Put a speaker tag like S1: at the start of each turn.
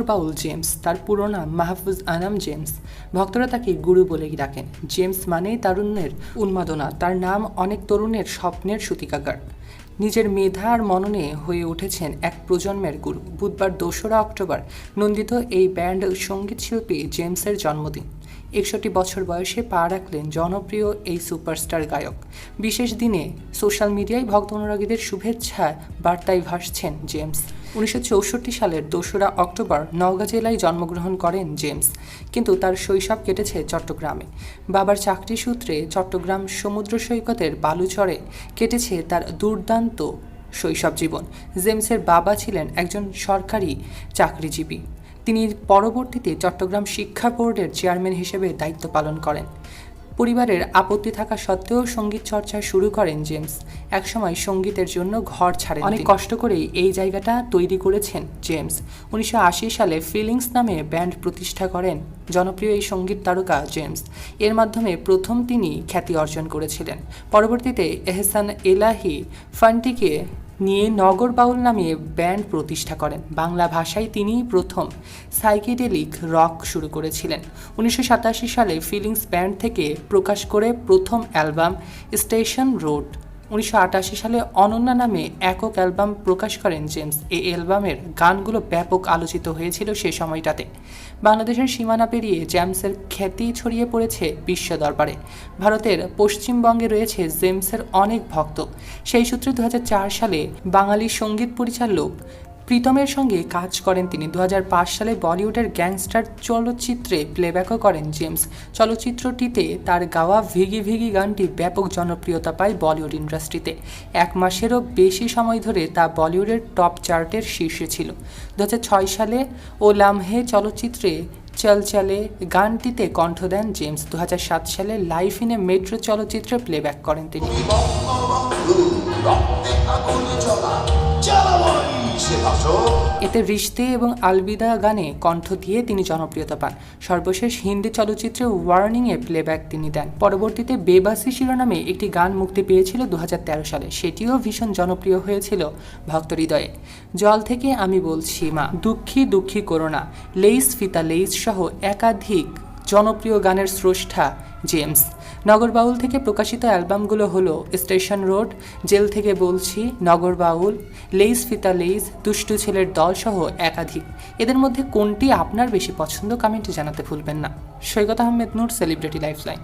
S1: Nagar Baul James, তার পুরো নাম মাহফুজ আনাম জেমস। ভক্তরা তাকে গুরু বলেই ডাকেন। জেমস মানেই তারুণ্যের উন্মাদনা। তার নাম অনেক তরুণের স্বপ্নের সূতিকাগার। নিজের মেধা আর মননে হয়ে উঠেছেন এক প্রজন্মের গুরু। বুধবার দোসরা অক্টোবর নন্দিত এই ব্যান্ড সংগীত শিল্পী জেমসের জন্মদিন। একষট্টি বছর বয়সে পা রাখলেন জনপ্রিয় এই সুপারস্টার গায়ক। বিশেষ দিনে সোশ্যাল মিডিয়ায় ভক্ত অনুরাগীদের শুভেচ্ছা বার্তায় ভাসছেন জেমস। উনিশশো চৌষট্টি সালের দোসরা অক্টোবর নওগাঁ জেলায় জন্মগ্রহণ করেন জেমস, কিন্তু তার শৈশব কেটেছে চট্টগ্রামে। বাবার চাকরি সূত্রে চট্টগ্রাম সমুদ্র সৈকতের বালুচরে কেটেছে তার দুর্দান্ত শৈশব জীবন। জেমসের বাবা ছিলেন একজন সরকারি চাকরিজীবী। তিনি পরবর্তীতে চট্টগ্রাম শিক্ষা বোর্ডের চেয়ারম্যান হিসেবে দায়িত্ব পালন করেন। পরিবারের আপত্তি থাকা সত্ত্বেও সংগীত চর্চা শুরু করেন জেমস। একসময় সঙ্গীতের জন্য ঘর ছাড়েন অনেক কষ্ট করেই এই জায়গাটা তৈরি করেছেন জেমস। উনিশশো আশি সালে ফিলিংস নামে ব্যান্ড প্রতিষ্ঠা করেন জনপ্রিয় এই সংগীত তারকা জেমস। এর মাধ্যমে প্রথম তিনি খ্যাতি অর্জন করেছিলেন। পরবর্তীতে এহসান এলাহি ফান্টিকে নিয়ে নগর বাউল নামে ব্যান্ড প্রতিষ্ঠা করেন। বাংলা ভাষায় তিনিই প্রথম সাইকেডেলিক রক শুরু করেছিলেন। উনিশশো সাতাশি সালে ফিলিংস ব্যান্ড থেকে প্রকাশ করে প্রথম অ্যালবাম স্টেশন রোড উনিশশো আটাশি সালে অনন্যা নামে একক অ্যালবাম প্রকাশ করেন জেমস। এই অ্যালবামের গানগুলো ব্যাপক আলোচিত হয়েছিল সে সময়টাতে। বাংলাদেশের সীমানা পেরিয়ে জেমসের খ্যাতি ছড়িয়ে পড়েছে বিশ্ব দরবারে। ভারতের পশ্চিমবঙ্গে রয়েছে জেমসের অনেক ভক্ত। সেই সূত্রে দু হাজার চার সালে বাঙালি সংগীত পরিচালক প্রীতমের সঙ্গে কাজ করেন তিনি। দু হাজার পাঁচ সালে বলিউডের গ্যাংস্টার চলচ্চিত্রে প্লেব্যাকও করেন জেমস। চলচ্চিত্রটিতে তার গাওয়া ভিগি ভিগি গানটি ব্যাপক জনপ্রিয়তা পায় বলিউড ইন্ডাস্ট্রিতে। এক মাসেরও বেশি সময় ধরে তা বলিউডের টপ চার্টের শীর্ষে ছিল। দু হাজার ছয় সালে ও লামহে চলচ্চিত্রে চল চলে গানটিতে কণ্ঠ দেন জেমস। দু হাজার সাত সালে লাইফ ইন এ মেট্রো চলচ্চিত্রে প্লেব্যাক করেন তিনি। এতে রিশতে এবং আলবিদা গানে কণ্ঠ দিয়ে তিনি জনপ্রিয়তা পান। সর্বশেষ হিন্দি চলচ্চিত্রে ওয়ার্নিংয়ে প্লেব্যাক তিনি দেন। পরবর্তীতে বেবাসি শিরোনামে একটি গান মুক্তি পেয়েছিল দু হাজার তেরো সালে। সেটিও ভীষণ জনপ্রিয় হয়েছিল ভক্ত হৃদয়ে জল থেকে আমি বলছি মা, দুঃখী দুঃখী করোনা লেইস ফিতা লেইস সহ একাধিক জনপ্রিয় গানের স্রষ্টা জেমস নগর বাউল থেকে প্রকাশিত অ্যালবামগুলো হলো স্টেশন রোড, জেল থেকে বলছি নগর বাউল লেইস ফিতা লেইস, দুষ্টু ছেলের দল সহ একাধিক। এদের মধ্যে কোনটি আপনার বেশি পছন্দ কমেন্টে জানাতে ভুলবেন না। Saikat Ahmed Noor celebrity
S2: life line